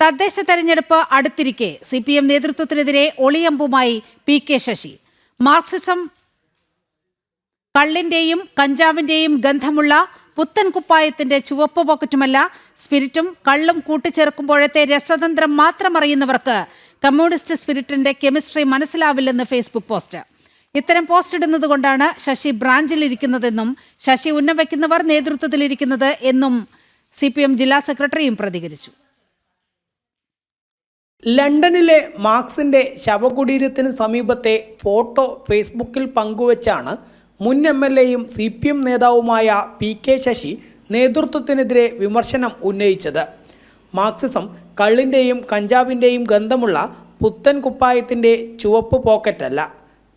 തദ്ദേശ തെരഞ്ഞെടുപ്പ് അടുത്തിരിക്കെ C P M നേതൃത്വത്തിനെതിരെ ഒളിയമ്പുമായി പി കെ ശശി. മാർക്സിസം കള്ളിന്റെയും കഞ്ചാവിന്റെയും ഗന്ധമുള്ള പുത്തൻ കുപ്പായത്തിന്റെ ചുവപ്പ് പോക്കറ്റുമല്ല സ്പിരിറ്റും കള്ളും കൂട്ടിച്ചേർക്കുമ്പോഴത്തെ രസതന്ത്രം മാത്രം അറിയുന്നവർക്ക് കമ്മ്യൂണിസ്റ്റ് സ്പിരിറ്റിന്റെ കെമിസ്ട്രി മനസ്സിലാവില്ലെന്ന് ഫേസ്ബുക്ക് പോസ്റ്റ്. ഇത്തരം പോസ്റ്റ് ഇടുന്നത് കൊണ്ടാണ് ശശി ബ്രാഞ്ചിലിരിക്കുന്നതെന്നും ശശി ഉന്നം വയ്ക്കുന്നവർ നേതൃത്വത്തിലിരിക്കുന്നത് എന്നും സി പി എം ജില്ലാ സെക്രട്ടറിയും പ്രതികരിച്ചു. ലണ്ടനിലെ മാർക്സിന്റെ ശവകുടീരത്തിന് സമീപത്തെ ഫോട്ടോ ഫേസ്ബുക്കിൽ പങ്കുവച്ചാണ് മുൻ എം എൽ എയും സി പി എം നേതാവുമായ പി കെ ശശി നേതൃത്വത്തിനെതിരെ വിമർശനം ഉന്നയിച്ചത്. മാർക്സിസം കള്ളിന്റെയും കഞ്ചാവിന്റെയും ഗന്ധമുള്ള പുത്തൻ കുപ്പായത്തിന്റെ ചുവപ്പ് പോക്കറ്റല്ല.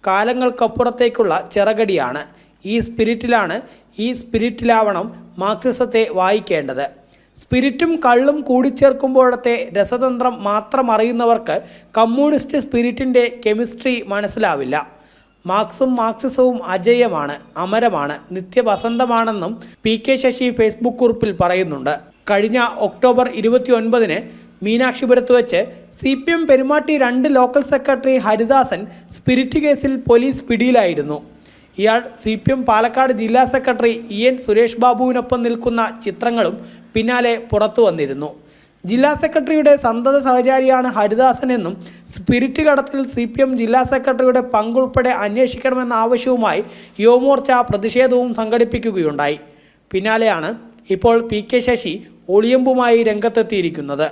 കാലങ്ങൾക്കപ്പുറത്തേക്കുള്ള ചിറകടിയാണ്. ഈ സ്പിരിറ്റിലാണ് ഈ സ്പിരിറ്റിലാവണം മാർക്സിസത്തെ വായിക്കേണ്ടത്. സ്പിരിറ്റും കള്ളും കൂടിച്ചേർക്കുമ്പോഴത്തെ രസതന്ത്രം മാത്രം അറിയുന്നവർക്ക് കമ്മ്യൂണിസ്റ്റ് സ്പിരിറ്റിന്റെ കെമിസ്ട്രി മനസ്സിലാവില്ല. മാർക്സും മാർക്സിസവും അജയമാണ് അമരമാണ് നിത്യവസന്തമാണെന്നും പി കെ ശശി ഫേസ്ബുക്ക് കുറിപ്പിൽ പറയുന്നുണ്ട്. കഴിഞ്ഞ ഒക്ടോബർ ഇരുപത്തി ഒൻപതിന് മീനാക്ഷിപുരത്ത് വെച്ച് സി പി എം പെരുമാട്ടി രണ്ട് ലോക്കൽ സെക്രട്ടറി ഹരിദാസൻ സ്പിരിറ്റ് കേസിൽ പോലീസ് പിടിയിലായിരുന്നു. ഇയാൾ സി പി എം പാലക്കാട് ജില്ലാ സെക്രട്ടറി ഇ എൻ സുരേഷ് ബാബുവിനൊപ്പം നിൽക്കുന്ന ചിത്രങ്ങളും പിന്നാലെ പുറത്തു വന്നിരുന്നു. ജില്ലാ സെക്രട്ടറിയുടെ സന്തത സഹചാരിയാണ് ഹരിദാസൻ എന്നും സ്പിരിറ്റ് കടത്തിൽ സി പി എം ജില്ലാ സെക്രട്ടറിയുടെ പങ്കുൾപ്പെടെ അന്വേഷിക്കണമെന്ന ആവശ്യവുമായി യുവമോർച്ച പ്രതിഷേധവും സംഘടിപ്പിക്കുകയുണ്ടായി. പിന്നാലെയാണ് ഇപ്പോൾ പി കെ ശശി ഒളിയമ്പുമായി രംഗത്തെത്തിയിരിക്കുന്നത്.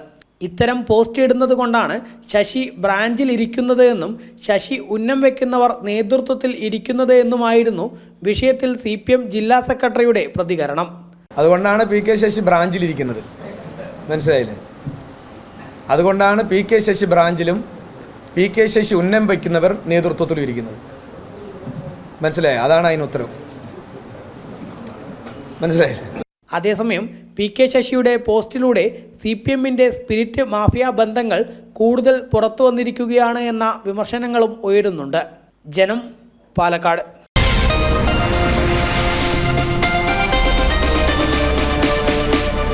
ഇത്തരം പോസ്റ്റ് ഇടുന്നത് കൊണ്ടാണ് ശശി ബ്രാഞ്ചിൽ ഇരിക്കുന്നത് എന്നും ശശി ഉന്നം വെക്കുന്നവർ നേതൃത്വത്തിൽ ഇരിക്കുന്നത് എന്നുമായിരുന്നു വിഷയത്തിൽ സി ജില്ലാ സെക്രട്ടറിയുടെ പ്രതികരണം. അതുകൊണ്ടാണ് പി കെ ശശി ബ്രാഞ്ചിലിരിക്കുന്നത് മനസ്സിലായില്ലേ? അതുകൊണ്ടാണ് പി കെ ശശി ബ്രാഞ്ചിലും പി കെ ശശി ഉന്നം വയ്ക്കുന്നവർ നേതൃത്വത്തിലും ഇരിക്കുന്നത്. മനസ്സിലായി? അതാണ് അതിന് ഉത്തരവ് മനസ്സിലായില്ലേ? അതേസമയം പി കെ ശശിയുടെ പോസ്റ്റിലൂടെ സി പി എമ്മിന്റെ സ്പിരിറ്റ് മാഫിയ ബന്ധങ്ങൾ കൂടുതൽ പുറത്തു വന്നിരിക്കുകയാണ് എന്ന വിമർശനങ്ങളും ഉയരുന്നുണ്ട്. ജനം പാലക്കാട്.